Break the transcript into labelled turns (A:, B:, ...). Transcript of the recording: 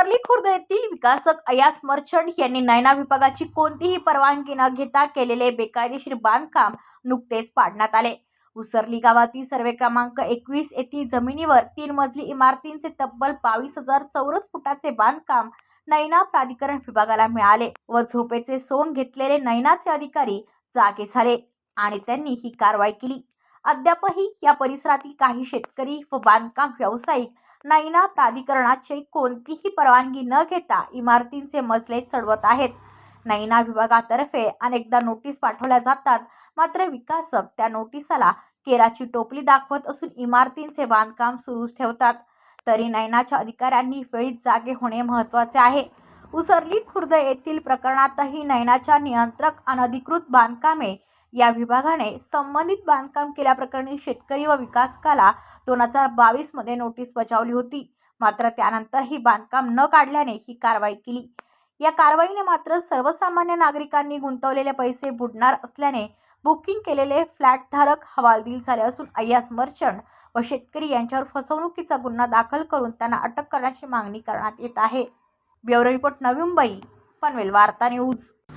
A: उसरली खुर्द येथील विकासक अयास मर्चंट यांनी नैना विभागाची कोणतीही परवानगी न घेता केलेले बेकायदेशीर बांधकाम नुकतेच पाडण्यात आले. उसरली गावातील सर्वे क्रमांक एकवीस येथील जमिनीवर तीन मजली इमारतींचे तब्बल बावीस हजार चौरस फुटाचे बांधकाम नैना प्राधिकरण विभागाला मिळाले व झोपेचे सोंग घेतलेले नैनाचे अधिकारी जागे झाले आणि त्यांनी ही कारवाई केली. अद्यापही या परिसरातील काही शेतकरी व बांधकाम व्यावसायिक नैना प्राधिकरणाचे कोणतीही परवानगी न घेता इमारतींचे मजले चढवत आहेत. नैना विभागातर्फे अनेकदा नोटीस पाठवल्या जातात. मात्र विकासक त्या नोटिसाला केराची टोपली दाखवत असून इमारतींचे बांधकाम सुरूच ठेवतात. तरी नैनाच्या अधिकाऱ्यांनी वेळीच जागे होणे महत्त्वाचे आहे. उसरली खुर्द येथील प्रकरणातही नैनाच्या नियंत्रक अनधिकृत बांधकामे या विभागाने संबंधित बांधकाम केल्याप्रकरणी शेतकरी व विकासकाला दोन हजार बावीसमध्ये नोटीस बजावली होती. मात्र त्यानंतर ही बांधकाम न काढल्याने ही कारवाई केली. या कारवाईने मात्र सर्वसामान्य नागरिकांनी गुंतवलेले पैसे बुडणार असल्याने बुकिंग केलेले फ्लॅटधारक हवालदिल झाले असून अय्यास मर्चंट व शेतकरी यांच्यावर फसवणुकीचा गुन्हा दाखल करून त्यांना अटक करण्याची मागणी करण्यात येत आहे. ब्युरो रिपोर्ट नवी मुंबई पनवेल वार्ता न्यूज.